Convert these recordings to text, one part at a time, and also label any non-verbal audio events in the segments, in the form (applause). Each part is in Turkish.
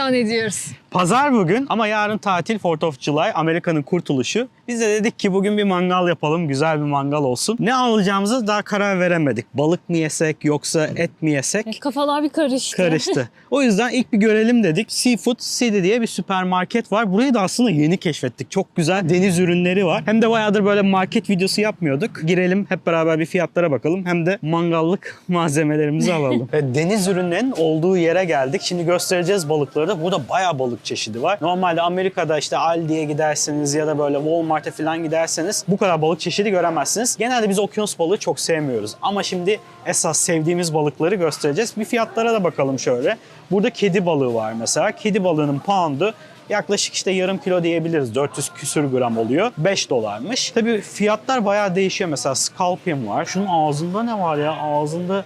ilan ediyoruz. Pazar bugün ama yarın tatil 4th of July, Amerika'nın kurtuluşu. Biz de dedik ki bugün bir mangal yapalım, güzel bir mangal olsun. Ne alacağımıza daha karar veremedik. Balık mı yesek yoksa et mi yesek? Kafalar bir karıştı. Karıştı. (laughs) O yüzden ilk bir görelim dedik. Seafood City diye bir süpermarket var. Burayı da aslında yeni keşfettik. Çok güzel deniz ürünleri var. Hem de bayağıdır böyle market videosu yapmıyorduk. Girelim hep beraber bir fiyatlara bakalım. Hem de mangallık (laughs) malzemelerimizi alalım. (laughs) Deniz ürünlerinin olduğu yere geldik. Şimdi göstereceğiz balıkları da. Burada bayağı balık çeşidi var. Normalde Amerika'da işte Aldi'ye giderseniz ya da böyle Walmart'a falan giderseniz bu kadar balık çeşidi göremezsiniz. Genelde biz okyanus balığı çok sevmiyoruz. Ama şimdi esas sevdiğimiz balıkları göstereceğiz. Bir fiyatlara da bakalım şöyle. Burada kedi balığı var mesela. Kedi balığının pound'u yaklaşık işte yarım kilo diyebiliriz. 400 küsür gram oluyor. 5 dolarmış. Tabii fiyatlar bayağı değişiyor. Mesela scalpion var. Şunun ağzında ne var ya? Ağzında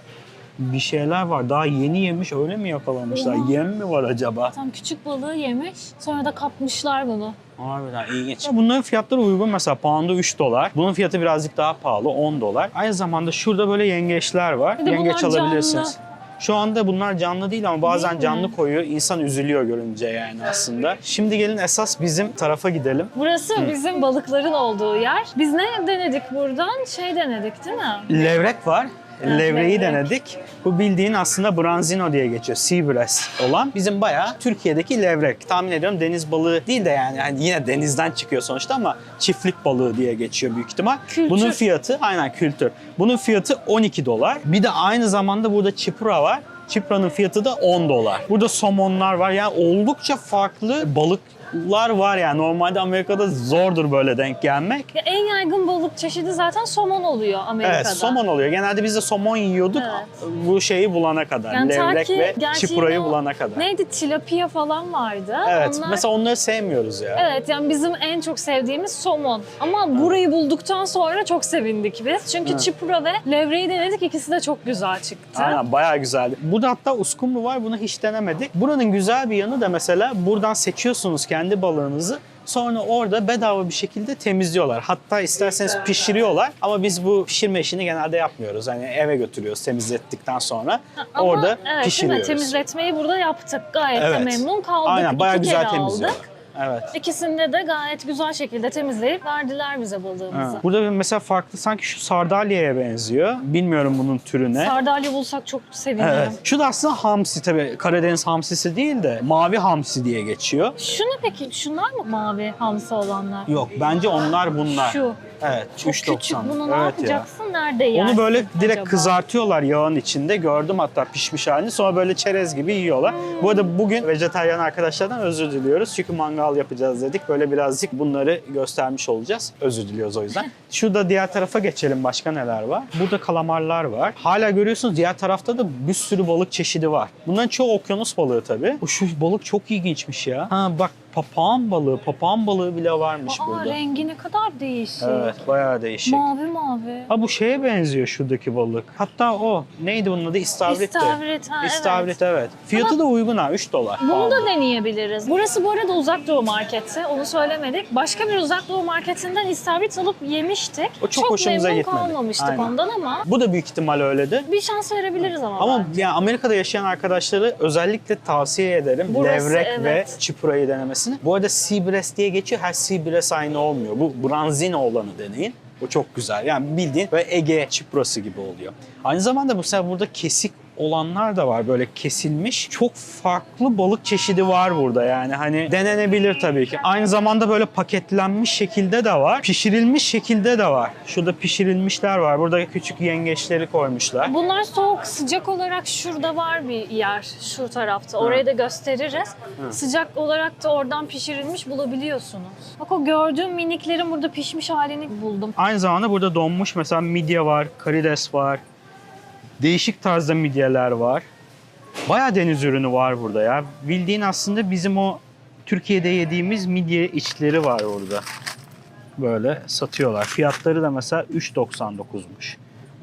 bir şeyler var. Daha yeni yemiş öyle mi yakalamışlar? Oha. Yem mi var acaba? Tam küçük balığı yemiş. Sonra da kapmışlar bunu. Harbiden ilginç. Ya Bunların fiyatları uygun mesela pound'u 3 dolar. Bunun fiyatı birazcık daha pahalı 10 dolar. Aynı zamanda şurada böyle yengeçler var. Bir de Yengeç bunlar alabilirsiniz. canlı. Şu anda bunlar canlı değil ama bazen Değil canlı koyuyor. İnsan üzülüyor görünce yani aslında. Şimdi gelin esas bizim tarafa gidelim. Burası bizim balıkların olduğu yer. Biz ne denedik buradan? Şey denedik değil mi? Levrek var. Levreyi denedik. Bu bildiğin aslında branzino diye geçiyor. Sea breast olan. Bizim bayağı Türkiye'deki levrek. Tahmin ediyorum deniz balığı değil de yani, yani yine denizden çıkıyor sonuçta ama çiftlik balığı diye geçiyor büyük ihtimal. Kültür. Bunun fiyatı aynen kültür. Bunun fiyatı 12 dolar. Bir de aynı zamanda burada çipura var. Çipra'nın fiyatı da 10 dolar. Burada somonlar var. Yani oldukça farklı balıklar var yani. Normalde Amerika'da zordur böyle denk gelmek. Ya en yaygın balık çeşidi zaten somon oluyor Amerika'da. Evet, somon oluyor. Genelde biz de somon yiyorduk Evet. bu şeyi bulana kadar. Yani ta Levrek ki ve gerçi çipurayı yine o- bulana kadar. Neydi? Tilapia falan vardı. Evet, Onlar- mesela onları sevmiyoruz ya. Evet yani bizim en çok sevdiğimiz somon. Ama burayı bulduktan sonra çok sevindik biz. Çünkü Evet. çipura ve levreyi denedik. İkisi de çok güzel çıktı. Aynen bayağı güzeldi. Burada hatta uskumru var bunu hiç denemedik. Buranın güzel bir yanı da mesela buradan seçiyorsunuz kendi balığınızı. Sonra orada bedava bir şekilde temizliyorlar. Hatta isterseniz pişiriyorlar ama biz bu pişirme işini genelde yapmıyoruz. Hani eve götürüyoruz temizlettikten sonra. Ama orada evet, pişiriyoruz. Temizletmeyi burada yaptık. Gayet de Evet. memnun kaldık. Aynen bayağı İki güzel temizliyorlar. aldık. Evet. İkisinde de gayet güzel şekilde temizleyip verdiler bize balığımızı. Evet. Burada bir mesela farklı sanki şu sardalya'ya benziyor. Bilmiyorum bunun türü ne. Sardalya bulsak çok sevinirim. Evet. Şu da aslında hamsi tabii Karadeniz hamsisi değil de mavi hamsi diye geçiyor. Şu ne peki? Şunlar mı mavi hamsi olanlar? Yok bence onlar bunlar. Şu. Evet Çok 3.90. küçük. Bunu ne evet ya. Nerede yersin Onu böyle direkt acaba? kızartıyorlar yağın içinde. Gördüm hatta pişmiş halini. Sonra böyle çerez gibi yiyorlar. Bu arada bugün vejetaryen arkadaşlardan özür diliyoruz. Çünkü mangal yapacağız dedik. Böyle birazcık bunları göstermiş olacağız. Özür diliyoruz o yüzden. (laughs) Şurada diğer tarafa geçelim. Başka neler var? Burada kalamarlar var. Hala görüyorsunuz diğer tarafta da bir sürü balık çeşidi var. Bunların çoğu okyanus balığı tabii. Şu balık çok ilginçmiş ya. Ha bak papağan balığı. Papağan balığı bile varmış Aa, burada. rengi ne kadar değişik. Evet bayağı değişik. Mavi mavi. Ha bu şeye benziyor şuradaki balık. Hatta o neydi bunun adı? İstavrit de. İstavrit, ha, İstavrit evet. Fiyatı da uygun ha 3 dolar. Bunu Pahalı. da deneyebiliriz. Burası bu arada uzak doğu marketi. Onu söylemedik. Başka bir uzak doğu marketinden istavrit alıp yemiştik. O çok hoşumuza memnun gitmedi. kalmamıştık Aynen. ondan ama Bu da büyük ihtimal öyledir. bir şans verebiliriz ama. Ama bence. yani Amerika'da yaşayan arkadaşları özellikle tavsiye ederim. Burası, Levrek evet. ve çipurayı denemesini. Bu arada sea breast diye geçiyor. Her sea breast aynı olmuyor. Bu branzino olanı deneyin. O çok güzel. Yani bildiğin ve Ege çiprası gibi oluyor. Aynı zamanda mesela burada kesik olanlar da var böyle kesilmiş. Çok farklı balık çeşidi var burada yani hani denenebilir tabii ki. Aynı zamanda böyle paketlenmiş şekilde de var. Pişirilmiş şekilde de var. Şurada pişirilmişler var. Burada küçük yengeçleri koymuşlar. Bunlar soğuk, sıcak olarak şurada var bir yer şu tarafta. Orayı da gösteririz. Sıcak olarak da oradan pişirilmiş bulabiliyorsunuz. Bak o gördüğüm miniklerin burada pişmiş halini buldum. Aynı zamanda burada donmuş mesela midye var, karides var. Değişik tarzda midyeler var. Bayağı deniz ürünü var burada ya. Bildiğin aslında bizim o Türkiye'de yediğimiz midye içleri var orada. Böyle satıyorlar. Fiyatları da mesela 3.99'muş.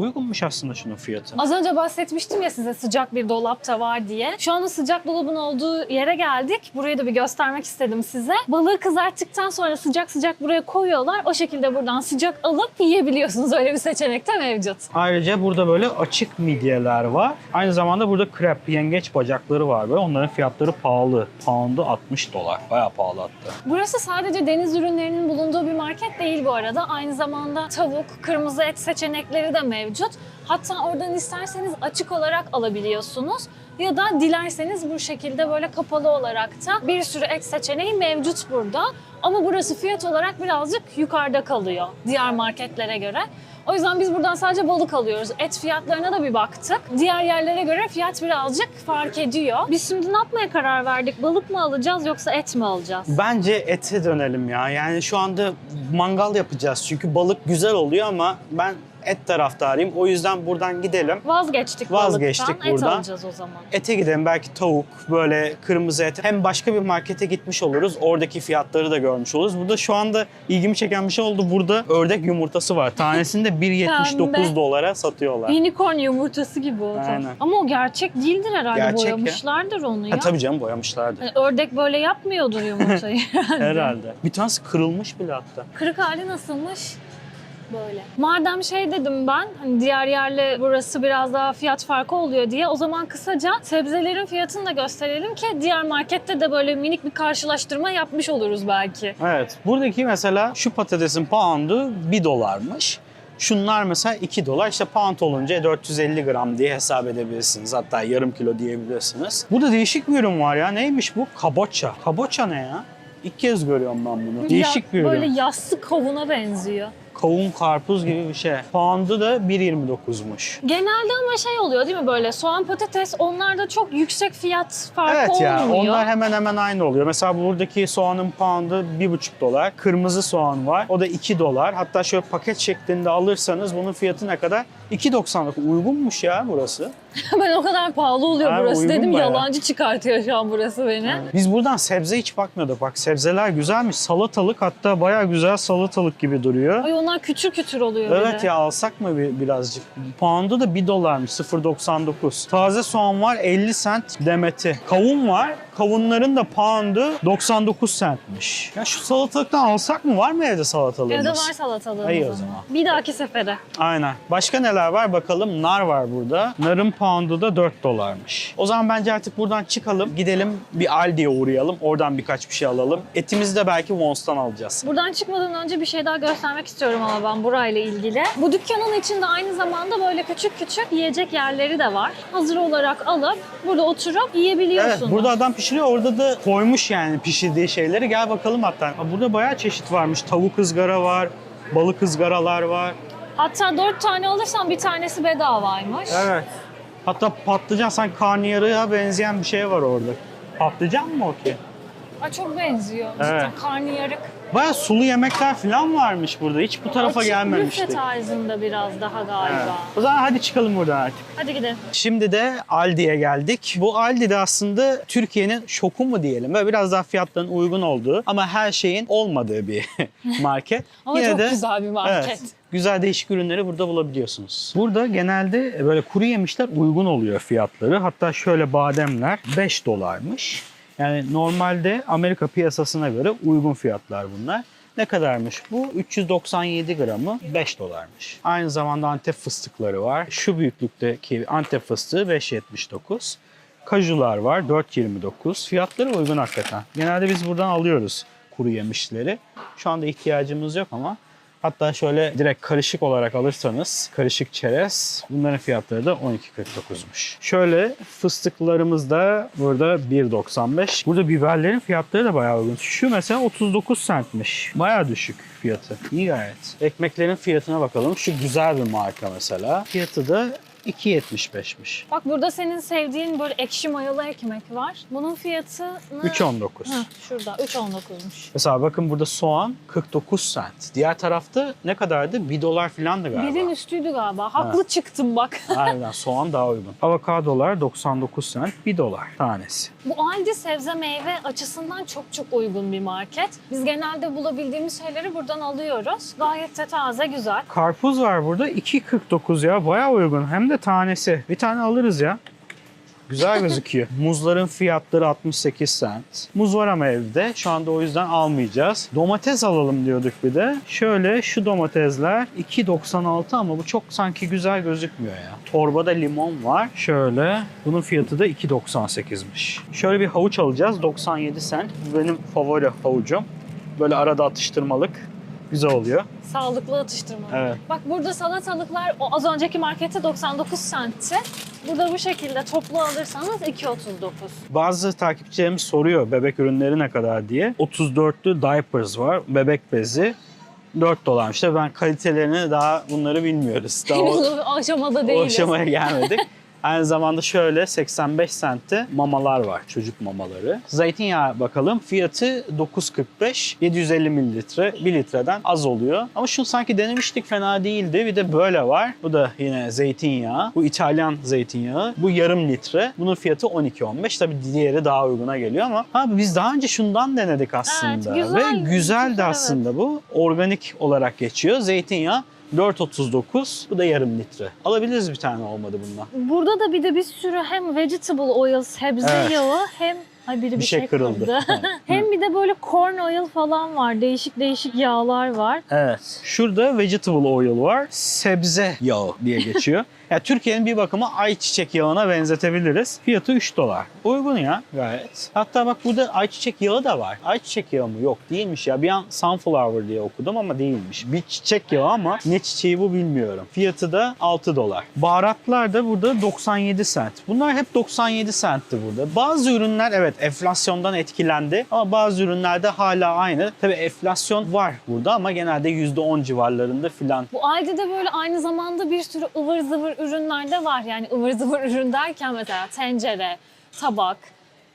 uygunmuş aslında şunun fiyatı. Az önce bahsetmiştim ya size sıcak bir dolapta var diye. Şu anda sıcak dolabın olduğu yere geldik. Burayı da bir göstermek istedim size. Balığı kızarttıktan sonra sıcak sıcak buraya koyuyorlar. O şekilde buradan sıcak alıp yiyebiliyorsunuz. Öyle bir seçenek de mevcut. Ayrıca burada böyle açık midyeler var. Aynı zamanda burada krep, yengeç bacakları var böyle. Onların fiyatları pahalı. Pound'u 60 dolar. Bayağı pahalı hatta. Burası sadece deniz ürünlerinin bulunduğu bir market değil bu arada. Aynı zamanda tavuk, kırmızı et seçenekleri de mevcut. Hatta oradan isterseniz açık olarak alabiliyorsunuz. Ya da dilerseniz bu şekilde böyle kapalı olarak da bir sürü et seçeneği mevcut burada. Ama burası fiyat olarak birazcık yukarıda kalıyor diğer marketlere göre. O yüzden biz buradan sadece balık alıyoruz. Et fiyatlarına da bir baktık. Diğer yerlere göre fiyat birazcık fark ediyor. Biz şimdi ne yapmaya karar verdik? Balık mı alacağız yoksa et mi alacağız? Bence ete dönelim ya. Yani şu anda mangal yapacağız. Çünkü balık güzel oluyor ama ben et taraftarıyım. O yüzden buradan gidelim. Vazgeçtik, Vazgeçtik balıktan. Et buradan. alacağız o zaman. Ete gidelim belki tavuk, böyle kırmızı et. Hem başka bir markete gitmiş oluruz. Oradaki fiyatları da görmüş oluruz. Burada şu anda ilgimi çeken bir şey oldu. Burada ördek yumurtası var. Tanesini de (laughs) 1.79 Pembe. dolara satıyorlar. Unicorn yumurtası gibi o. tam. Aynen. Ama o gerçek değildir herhalde. Gerçek ya. Boyamışlardır onu ya. Ha, tabii canım boyamışlardı. Hani ördek böyle yapmıyordur yumurtayı (laughs) herhalde. Herhalde. Bir tanesi kırılmış bile hatta. Kırık hali nasılmış? Böyle. Madem şey dedim ben, hani diğer yerle burası biraz daha fiyat farkı oluyor diye o zaman kısaca sebzelerin fiyatını da gösterelim ki diğer markette de böyle minik bir karşılaştırma yapmış oluruz belki. Evet. Buradaki mesela şu patatesin pound'u 1 dolarmış. Şunlar mesela 2 dolar. İşte pound olunca 450 gram diye hesap edebilirsiniz. Hatta yarım kilo diyebilirsiniz. Burada değişik bir ürün var ya. Neymiş bu? Kaboça. Kaboça ne ya? İlk kez görüyorum ben bunu. Değişik Ya- bir ürün. Böyle yassı kavuna benziyor. Kavun karpuz gibi bir şey. Pound'u da 1.29'muş. Genelde ama şey oluyor değil mi böyle soğan patates onlarda çok yüksek fiyat farkı Evet ya olmuyor. onlar hemen hemen aynı oluyor. Mesela buradaki soğanın pound'u 1,5 dolar. Kırmızı soğan var. O da 2 dolar. Hatta şöyle paket şeklinde alırsanız bunun fiyatı ne kadar? 2.99. Uygunmuş ya burası. (laughs) ben o kadar pahalı oluyor Ha, burası dedim bayağı. yalancı çıkartıyor şu an burası beni. Biz buradan sebze hiç bakmıyorduk. Bak sebzeler güzelmiş. Salatalık hatta bayağı güzel salatalık gibi duruyor. Ay onlar küçür küçür oluyor Evet de. ya alsak mı bir, birazcık? Pound'u da 1 dolarmış 0.99. Taze soğan var 50 cent demeti. Kavun var. Kavunların da pound'u 99 centmiş. Ya şu salatalıktan alsak mı? Var mı evde salatalığımız? Evde var salatalığımız İyi o ama. zaman. Bir dahaki sefere. Aynen. Başka neler var bakalım. Nar var burada. Narın pound'u da 4 dolarmış. O zaman bence artık buradan çıkalım. Gidelim bir Aldi'ye uğrayalım. Oradan birkaç bir şey alalım. Etimizi de belki Wons'tan alacağız. Buradan çıkmadan önce bir şey daha göstermek istiyorum ama ben burayla ilgili. Bu dükkanın içinde aynı zamanda böyle küçük küçük yiyecek yerleri de var. Hazır olarak alıp burada oturup yiyebiliyorsunuz. Evet burada adam pişiriyor orada da koymuş yani pişirdiği şeyleri. Gel bakalım hatta. Burada bayağı çeşit varmış. Tavuk ızgara var, balık ızgaralar var. Hatta dört tane alırsan bir tanesi bedavaymış. Evet. Hatta patlıcan sanki karnıyarığa benzeyen bir şey var orada. Patlıcan mı o ki? Ay çok benziyor. Evet. Cidden karnıyarık. Bayağı sulu yemekler falan varmış burada. Hiç bu tarafa Açık gelmemiştik. büfe tarzında biraz daha galiba. Evet. O zaman hadi çıkalım buradan artık. Hadi gidelim. Şimdi de Aldi'ye geldik. Bu Aldi de aslında Türkiye'nin şoku mu diyelim. Böyle biraz daha fiyatların uygun olduğu ama her şeyin olmadığı bir (laughs) market. (laughs) Ama çok güzel bir market. Evet, güzel değişik ürünleri burada bulabiliyorsunuz. Burada genelde böyle kuru yemişler uygun oluyor fiyatları. Hatta şöyle bademler 5 dolarmış. Yani normalde Amerika piyasasına göre uygun fiyatlar bunlar. Ne kadarmış bu? 397 gramı 5 dolarmış. Aynı zamanda Antep fıstıkları var. Şu büyüklükteki Antep fıstığı 5.79. Kajular var 4.29. Fiyatları uygun hakikaten. Genelde biz buradan alıyoruz kuru yemişleri. Şu anda ihtiyacımız yok ama Hatta şöyle direkt karışık olarak alırsanız karışık çerez bunların fiyatları da 12.49'muş. Şöyle fıstıklarımız da burada 1.95. Burada biberlerin fiyatları da bayağı uygun. Şu mesela 39 centmiş. Bayağı düşük fiyatı. İyi gayet. Ekmeklerin fiyatına bakalım. Şu güzel bir marka mesela. Fiyatı da 2.75'miş. Bak burada senin sevdiğin böyle ekşi mayalı ekmek var. Bunun fiyatı 3.19. Şurada 3.19'muş. Mesela bakın burada soğan 49 cent. Diğer tarafta ne kadardı? 1 dolar filandı galiba. Birin üstüydü galiba. Haklı çıktım bak. (laughs) Aynen soğan daha uygun. Avokadolar 99 cent 1 dolar tanesi. Bu Aldi sebze meyve açısından çok çok uygun bir market. Biz genelde bulabildiğimiz şeyleri buradan alıyoruz. Gayet de taze, güzel. Karpuz var burada 2.49 ya bayağı uygun hem de tanesi. Bir tane alırız ya. Güzel gözüküyor. (laughs) Muzların fiyatları 68 cent. Muz var ama evde. Şu anda o yüzden almayacağız. Domates alalım diyorduk bir de. Şöyle şu domatesler 2.96 ama bu çok sanki güzel gözükmüyor ya. Torbada limon var. Şöyle. Bunun fiyatı da 2.98'miş. Şöyle bir havuç alacağız. 97 cent. Bu benim favori havucum. Böyle arada atıştırmalık. Güzel oluyor. Sağlıklı atıştırma. Evet. Bak burada salatalıklar o az önceki markette 99 centti. Burada bu şekilde toplu alırsanız 2.39. Bazı takipçilerimiz soruyor bebek ürünleri ne kadar diye. 34'lü diapers var, bebek bezi. 4 dolarmış. Tabii ben kalitelerini daha bunları bilmiyoruz. Daha Henüz o, o (laughs) aşamada o değiliz. aşamaya gelmedik. (laughs) Aynı zamanda şöyle 85 centte mamalar var, çocuk mamaları. Zeytinyağı bakalım. Fiyatı 9.45, 750 mililitre, 1 litreden az oluyor. Ama şunu sanki denemiştik fena değildi. Bir de böyle var. Bu da yine zeytinyağı. Bu İtalyan zeytinyağı. Bu yarım litre. Bunun fiyatı 12.15. Tabii diğeri daha uyguna geliyor ama ha, biz daha önce şundan denedik aslında. güzel. Ve güzel de aslında bu. Organik olarak geçiyor. Zeytinyağı 4.39. Bu da yarım litre. Alabiliriz bir tane olmadı bundan. Burada da bir de bir sürü hem vegetable oil, sebze Evet. yağı hem Ay biri bir, Bir şey kırıldı. (laughs) hem bir de böyle corn oil falan var. Değişik değişik yağlar var. Evet. Şurada vegetable oil var. Sebze yağı diye geçiyor. (laughs) ya Türkiye'nin bir bakıma ayçiçek yağına benzetebiliriz. Fiyatı 3 dolar. Uygun ya gayet. Hatta bak burada ayçiçek yağı da var. Ayçiçek yağı mı? Yok değilmiş ya. Bir an sunflower diye okudum ama değilmiş. Bir çiçek yağı ama ne çiçeği bu bilmiyorum. Fiyatı da 6 dolar. Baharatlar da burada 97 cent. Bunlar hep 97 centti burada. Bazı ürünler evet enflasyondan etkilendi ama bazı ürünlerde hala aynı. Tabii enflasyon var burada ama genelde %10 civarlarında filan. Bu Aldi'de böyle aynı zamanda bir sürü ıvır zıvır ürünler de var. Yani ıvır zıvır ürün derken mesela tencere, tabak,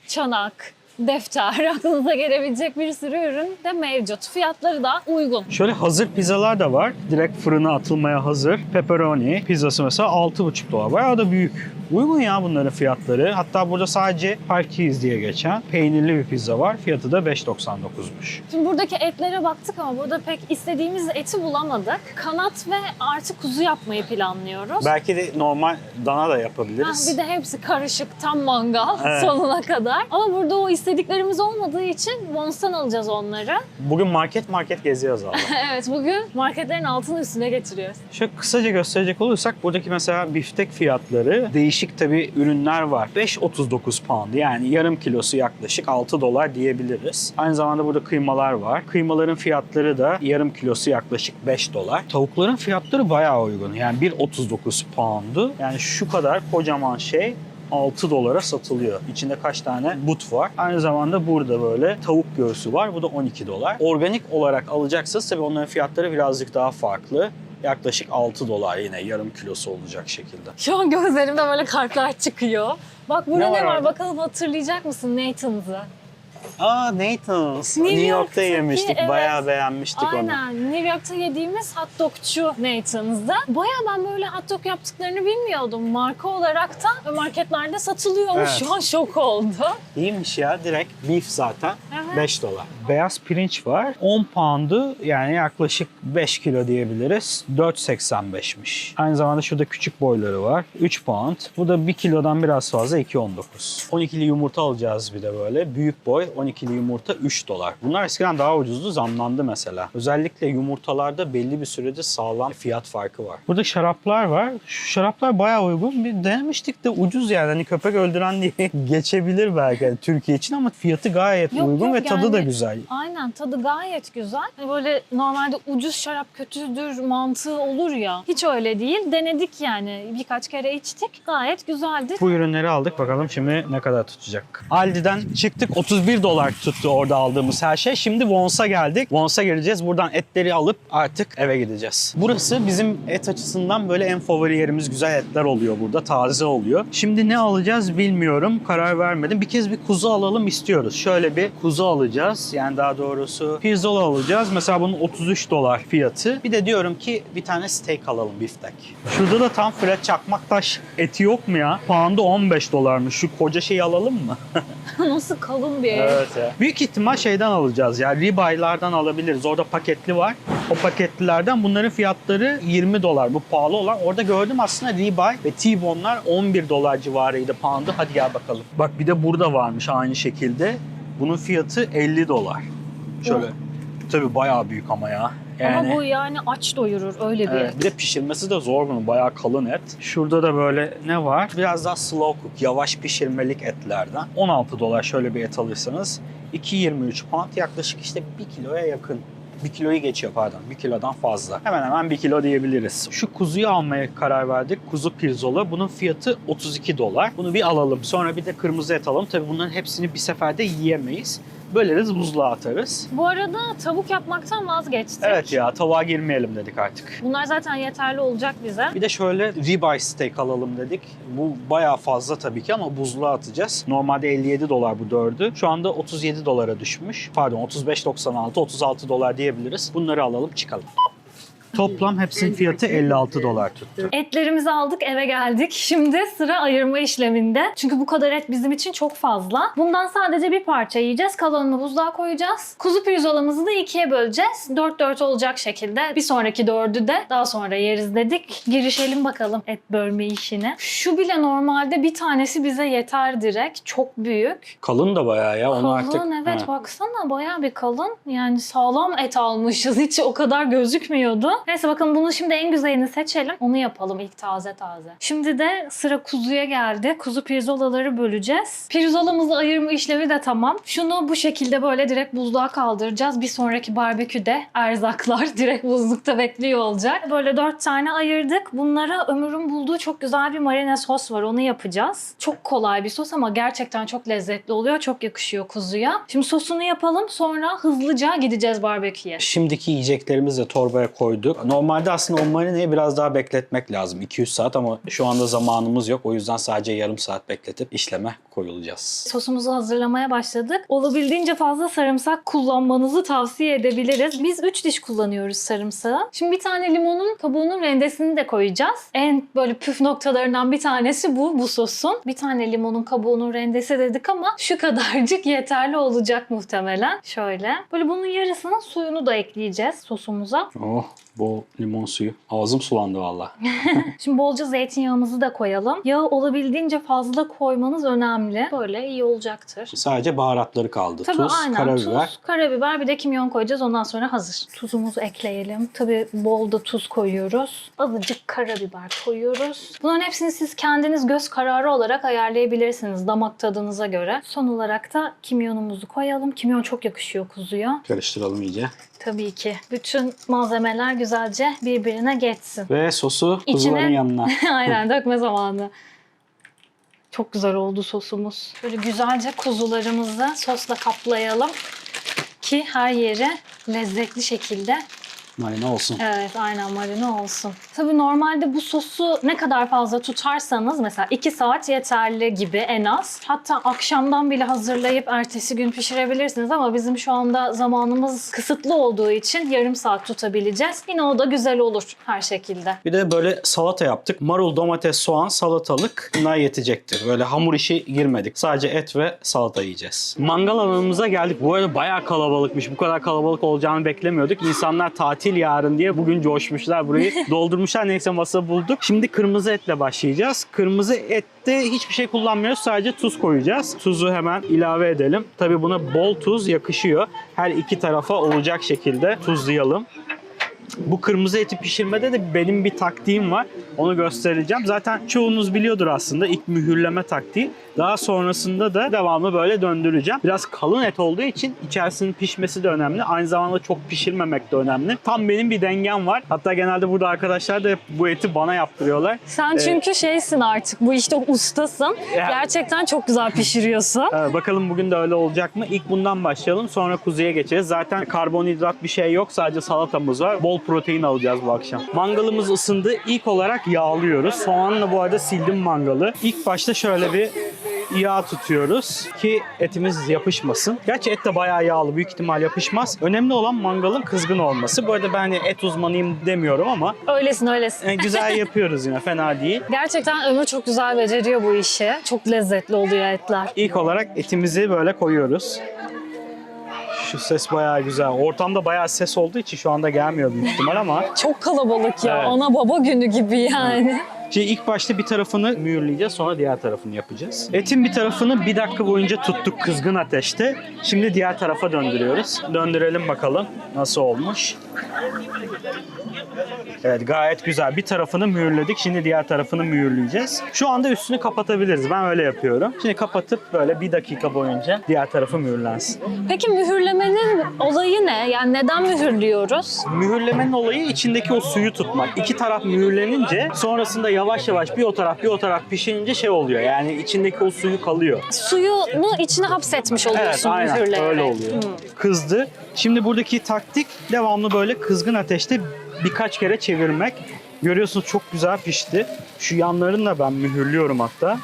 çanak, defter, (laughs) aklınıza gelebilecek bir sürü ürün de mevcut. Fiyatları da uygun. Şöyle hazır pizzalar da var. Direkt fırına atılmaya hazır. Pepperoni pizzası mesela 6,5 dolar. Bayağı da büyük. Uygun ya bunların fiyatları. Hatta burada sadece Harkiz diye geçen peynirli bir pizza var. Fiyatı da 5.99'muş. Şimdi buradaki etlere baktık ama burada pek istediğimiz eti bulamadık. Kanat ve artı kuzu yapmayı planlıyoruz. Belki de normal dana da Ah, yapabiliriz. bir de hepsi karışık, tam mangal Evet. sonuna kadar. Ama burada o istediklerimiz olmadığı için Bons'tan alacağız onları. Bugün market market geziyoruz valla. (laughs) evet bugün marketlerin altını üstüne getiriyoruz. Şöyle kısaca gösterecek olursak buradaki mesela biftek fiyatları değişik tabi ürünler var. 5.39 pound yani yarım kilosu yaklaşık 6 dolar diyebiliriz. Aynı zamanda burada kıymalar var. Kıymaların fiyatları da yarım kilosu yaklaşık 5 dolar. Tavukların fiyatları bayağı uygun. Yani 1.39 pound'u yani şu kadar kocaman şey 6 dolara satılıyor. İçinde kaç tane but var. Aynı zamanda burada böyle tavuk göğsü var. Bu da 12 dolar. Organik olarak alacaksınız tabii onların fiyatları birazcık daha farklı. Yaklaşık 6 dolar yine yarım kilosu olacak şekilde. Şu an gözlerimde böyle kartlar çıkıyor. Bak burada Ne ne, var bakalım hatırlayacak mısın Nathan's'ı? Aa Nathan's. New New York'ta yemiştik. evet. Bayağı beğenmiştik onu. Aynen. New York'ta yediğimiz hot dogçu Nathan's'da. Bayağı ben böyle hot dog yaptıklarını bilmiyordum. Marka olarak da marketlerde satılıyormuş. Evet. (laughs) Şu an şok oldu. İyiymiş ya direkt beef zaten Evet. 5 dolar. Beyaz pirinç var 10 pound'u yani yaklaşık 5 kilo diyebiliriz 4.85'miş. Aynı zamanda şurada küçük boyları var 3 pound. Bu da 1 kilodan biraz fazla 2.19. 12'li yumurta alacağız bir de böyle büyük boy 12'li yumurta 3 dolar. Bunlar eskiden daha ucuzdu zamlandı mesela. Özellikle yumurtalarda belli bir sürede sağlam fiyat farkı var. Burada şaraplar var. Şu şaraplar bayağı uygun. Bir denemiştik de ucuz yani. Hani köpek öldüren diye (laughs) geçebilir belki hani Türkiye için ama fiyatı gayet Yok, uygun yok ve tadı da yani- güzel. Aynen tadı gayet güzel. Hani Böyle normalde ucuz şarap kötüdür mantığı olur ya. Hiç öyle değil. Denedik yani. Birkaç kere içtik. Gayet güzeldi. Bu ürünleri aldık. Bakalım şimdi ne kadar tutacak. Aldi'den çıktık. 31 1 dolar tuttu orada aldığımız her şey. Şimdi Wons'a geldik. Wons'a geleceğiz. Buradan etleri alıp artık eve gideceğiz. Burası bizim et açısından böyle en favori yerimiz. Güzel etler oluyor burada. Taze oluyor. Şimdi ne alacağız bilmiyorum. Karar vermedim. Bir kez bir kuzu alalım istiyoruz. Şöyle bir kuzu alacağız. Yani daha doğrusu pirzola alacağız. Mesela bunun 33 dolar fiyatı. Bir de diyorum ki bir tane steak alalım biftek. Şurada da tam Fred Çakmaktaş eti yok mu ya? Pound'u 15 dolarmış. Şu koca şeyi alalım mı? (laughs) (laughs) Nasıl kalın bir et. Evet ya. Büyük ihtimal şeyden alacağız ya. Rebuy''lardan alabiliriz. Orada paketli var. O paketlilerden bunların fiyatları 20 dolar. Bu pahalı olan. Orada gördüm aslında Rebuy ve T-Bone'lar 11 dolar civarıydı pound'u. Hadi gel bakalım. Bak bir de burada varmış aynı şekilde. Bunun fiyatı 50 dolar. Şöyle. Tabii bayağı büyük ama ya. Yani... Ama bu yani aç doyurur öyle bir Evet, et. bir de pişirmesi de zor bunun. Bayağı kalın et. Şurada da böyle ne var? Biraz daha slow cook, yavaş pişirmelik etlerden. 16 dolar şöyle bir et alırsanız. 2.23 pound yaklaşık işte 1 kiloya yakın. 1 kiloyu geçiyor pardon. 1 kilodan fazla. Hemen hemen 1 kilo diyebiliriz. Şu kuzuyu almaya karar verdik. Kuzu pirzola. Bunun fiyatı 32 dolar. Bunu bir alalım. Sonra bir de kırmızı et alalım. Tabii bunların hepsini bir seferde yiyemeyiz. Böleriz buzluğa atarız. Bu arada tavuk yapmaktan vazgeçtik. Evet ya tavuğa girmeyelim dedik artık. Bunlar zaten yeterli olacak bize. Bir de şöyle ribeye steak alalım dedik. Bu bayağı fazla tabii ki ama buzluğa atacağız. Normalde 57 dolar bu dördü. Şu anda 37 dolara düşmüş. Pardon 35.96, 36 dolar diyebiliriz. Bunları alalım çıkalım. Toplam hepsinin fiyatı 56 dolar tuttu. Etlerimizi aldık eve geldik. (laughs) Şimdi sıra ayırma işleminde. Çünkü bu kadar et bizim için çok fazla. Bundan sadece bir parça yiyeceğiz. Kalanını buzluğa koyacağız. Kuzu pirzolamızı da ikiye böleceğiz. 4-4 olacak şekilde. Bir sonraki dördü de daha sonra yeriz dedik. Girişelim bakalım et bölme işine. Şu bile normalde bir tanesi bize yeter direkt. Çok büyük. Kalın da bayağı ya. Onu Kalın artık... evet Ha. baksana bayağı bir kalın. Yani sağlam et almışız. Hiç o kadar gözükmüyordu. Neyse bakın bunu şimdi en güzelini seçelim. Onu yapalım ilk taze taze. Şimdi de sıra kuzuya geldi. Kuzu pirzolaları böleceğiz. Pirzolamızı ayırma işlemi de tamam. Şunu bu şekilde böyle direkt buzluğa kaldıracağız. Bir sonraki barbeküde erzaklar (laughs) direkt buzlukta bekliyor olacak. Böyle dört tane ayırdık. Bunlara Ömür'ün bulduğu çok güzel bir marine sos var. Onu yapacağız. Çok kolay bir sos ama gerçekten çok lezzetli oluyor. Çok yakışıyor kuzuya. Şimdi sosunu yapalım. Sonra hızlıca gideceğiz barbeküye. Şimdiki yiyeceklerimizi de torbaya koyduk. Normalde aslında o marineyi biraz daha bekletmek lazım. 200 saat ama şu anda zamanımız yok. O yüzden sadece yarım saat bekletip işleme koyulacağız. Sosumuzu hazırlamaya başladık. Olabildiğince fazla sarımsak kullanmanızı tavsiye edebiliriz. Biz 3 diş kullanıyoruz sarımsağı. Şimdi bir tane limonun kabuğunun rendesini de koyacağız. En böyle püf noktalarından bir tanesi bu, bu sosun. Bir tane limonun kabuğunun rendesi dedik ama şu kadarcık yeterli olacak muhtemelen. Şöyle. Böyle bunun yarısının suyunu da ekleyeceğiz sosumuza. Oh bol limon suyu. Ağzım sulandı valla. (laughs) Şimdi bolca zeytinyağımızı da koyalım. Yağı olabildiğince fazla koymanız önemli. Böyle iyi olacaktır. Sadece baharatları kaldı. Tabii Tuz, aynen karabiber. tuz, karabiber bir de kimyon koyacağız ondan sonra hazır. Tuzumuzu ekleyelim. Tabii bol da tuz koyuyoruz. Azıcık karabiber koyuyoruz. Bunların hepsini siz kendiniz göz kararı olarak ayarlayabilirsiniz damak tadınıza göre. Son olarak da kimyonumuzu koyalım. Kimyon çok yakışıyor kuzuya. Karıştıralım iyice. Tabii ki. Bütün malzemeler güzelce birbirine geçsin. Ve sosu İçine- kuzuların yanına. (laughs) Aynen dökme zamanı. Çok güzel oldu sosumuz. Böyle güzelce kuzularımızı sosla kaplayalım ki her yere lezzetli şekilde Marine olsun. Evet aynen marine olsun. Tabii normalde bu sosu ne kadar fazla tutarsanız mesela 2 saat yeterli gibi en az. Hatta akşamdan bile hazırlayıp ertesi gün pişirebilirsiniz ama bizim şu anda zamanımız kısıtlı olduğu için yarım saat tutabileceğiz. Yine o da güzel olur her şekilde. Bir de böyle salata yaptık. Marul, domates, soğan, salatalık. Bunlar yetecektir. Böyle hamur işi girmedik. Sadece et ve salata yiyeceğiz. Mangal alanımıza geldik. Bu arada bayağı kalabalıkmış. Bu kadar kalabalık olacağını beklemiyorduk. İnsanlar tatil yarın diye bugün coşmuşlar burayı. (laughs) Doldurmuşlar. Neyse masa bulduk. Şimdi kırmızı etle başlayacağız. Kırmızı ette hiçbir şey kullanmıyoruz. Sadece tuz koyacağız. Tuzu hemen ilave edelim. Tabii buna bol tuz yakışıyor. Her iki tarafa olacak şekilde tuzlayalım. Bu kırmızı eti pişirmede de benim bir taktiğim var. Onu göstereceğim. Zaten çoğunuz biliyordur aslında ilk mühürleme taktiği. Daha sonrasında da devamlı böyle döndüreceğim. Biraz kalın et olduğu için içerisinin pişmesi de önemli. Aynı zamanda çok pişirmemek de önemli. Tam benim bir dengem var. Hatta genelde burada arkadaşlar da hep bu eti bana yaptırıyorlar. Sen çünkü şeysin artık bu işte ustasın. Ya. Gerçekten çok güzel pişiriyorsun. Evet, bakalım bugün de öyle olacak mı? İlk bundan başlayalım sonra kuzuya geçeceğiz. Zaten karbonhidrat bir şey yok. Sadece salatamız var. Bol protein alacağız bu akşam. Mangalımız ısındı. İlk olarak yağlıyoruz. Soğanla bu arada sildim mangalı. İlk başta şöyle bir yağ tutuyoruz ki etimiz yapışmasın. Gerçi et de bayağı yağlı. Büyük ihtimal yapışmaz. Önemli olan mangalın kızgın olması. Bu arada ben et uzmanıyım demiyorum ama Öylesin öylesin. e, güzel (laughs) yapıyoruz yine. Fena değil. Gerçekten Ömür çok güzel beceriyor bu işi. Çok lezzetli oluyor etler. İlk olarak etimizi böyle koyuyoruz. Şu ses bayağı güzel. Ortamda bayağı ses olduğu için şu anda gelmiyor büyük ihtimal ama. Çok kalabalık ya. Evet. Ana baba günü gibi yani. Şimdi ilk başta bir tarafını mühürleyeceğiz sonra diğer tarafını yapacağız. Etin bir tarafını bir dakika boyunca tuttuk kızgın ateşte. Şimdi diğer tarafa döndürüyoruz. Döndürelim bakalım nasıl olmuş. Evet gayet güzel. Bir tarafını mühürledik. Şimdi diğer tarafını mühürleyeceğiz. Şu anda üstünü kapatabiliriz. Ben öyle yapıyorum. Şimdi kapatıp böyle bir dakika boyunca diğer tarafı mühürlensin. Peki mühürlemenin olayı ne? Yani neden mühürlüyoruz? Mühürlemenin olayı içindeki o suyu tutmak. İki taraf mühürlenince sonrasında yavaş yavaş bir o taraf bir o taraf pişirince şey oluyor. Yani içindeki o suyu kalıyor. Suyunu içine hapsetmiş Evet oluyorsun aynen mühürleyerek. öyle oluyor. Kızdı. Şimdi buradaki taktik devamlı böyle kızgın ateşte birkaç kere çevirmek. Görüyorsunuz çok güzel pişti. Şu yanlarını da ben mühürlüyorum hatta.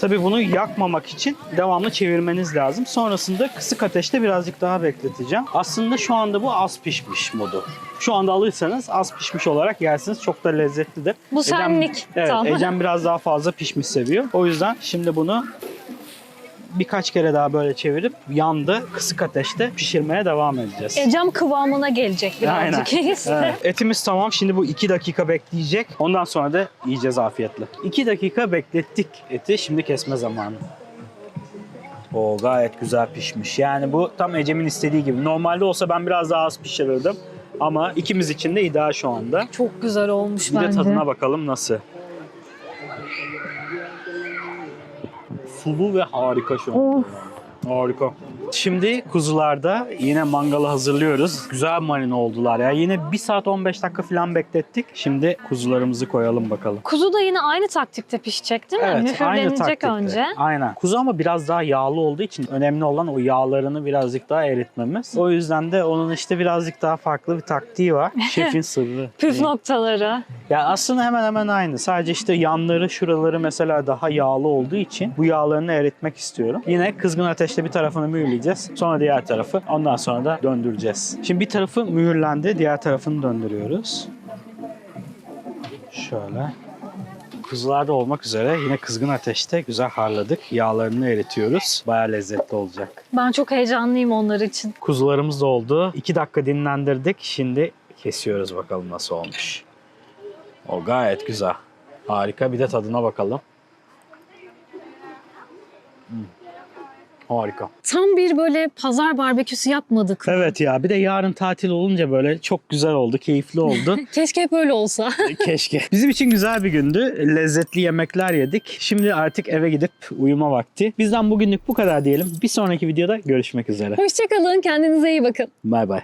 Tabii bunu yakmamak için devamlı çevirmeniz lazım. Sonrasında kısık ateşte birazcık daha bekleteceğim. Aslında şu anda bu az pişmiş modu. Şu anda alırsanız az pişmiş olarak yersiniz. Çok da lezzetlidir. Bu senlik. Evet, Tamam. Ecem biraz daha fazla pişmiş seviyor. O yüzden şimdi bunu birkaç kere daha böyle çevirip yanda kısık ateşte pişirmeye devam edeceğiz. Ecem kıvamına gelecek birazcık. (laughs) Evet. Etimiz tamam. Şimdi bu 2 dakika bekleyecek. Ondan sonra da yiyeceğiz afiyetle. 2 dakika beklettik eti. Şimdi kesme zamanı. O gayet güzel pişmiş. Yani bu tam Ecem'in istediği gibi. Normalde olsa ben biraz daha az pişirirdim. Ama ikimiz için de ideal şu anda. Çok güzel olmuş de bence. tadına bakalım nasıl. Sulu ve harika şu an. Of. Harika. Şimdi kuzularda yine mangalı hazırlıyoruz. Güzel marine oldular ya. Yine 1 saat 15 dakika falan beklettik. Şimdi kuzularımızı koyalım bakalım. Kuzu da yine aynı taktikte pişecek değil mi? Mühürlenecek taktikte. önce. Aynen. Kuzu ama biraz daha yağlı olduğu için önemli olan o yağlarını birazcık daha eritmemiz. O yüzden de onun işte birazcık daha farklı bir taktiği var. (laughs) Şefin sırrı. Püf noktaları. Ya aslında hemen hemen aynı. Sadece işte yanları, şuraları mesela daha yağlı olduğu için bu yağlarını eritmek istiyorum. Yine kızgın ateşte bir tarafını mühürleyeceğiz. Sonra diğer tarafı. Ondan sonra da döndüreceğiz. Şimdi bir tarafı mühürlendi. Diğer tarafını döndürüyoruz. Şöyle. Kuzularda olmak üzere yine kızgın ateşte güzel harladık. Yağlarını eritiyoruz. Baya lezzetli olacak. Ben çok heyecanlıyım onlar için. Kuzularımız da oldu. 2 dakika dinlendirdik. Şimdi kesiyoruz bakalım nasıl olmuş. O gayet güzel. Harika. Bir de tadına bakalım. Hmm. Harika. Tam bir böyle pazar barbeküsü yapmadık. Evet ya bir de yarın tatil olunca böyle çok güzel oldu, keyifli oldu. (laughs) Keşke hep öyle olsa. Keşke. Bizim için güzel bir gündü. Lezzetli yemekler yedik. Şimdi artık eve gidip uyuma vakti. Bizden bugünlük bu kadar diyelim. Bir sonraki videoda görüşmek üzere. Hoşçakalın. Kendinize iyi bakın. Bay bay.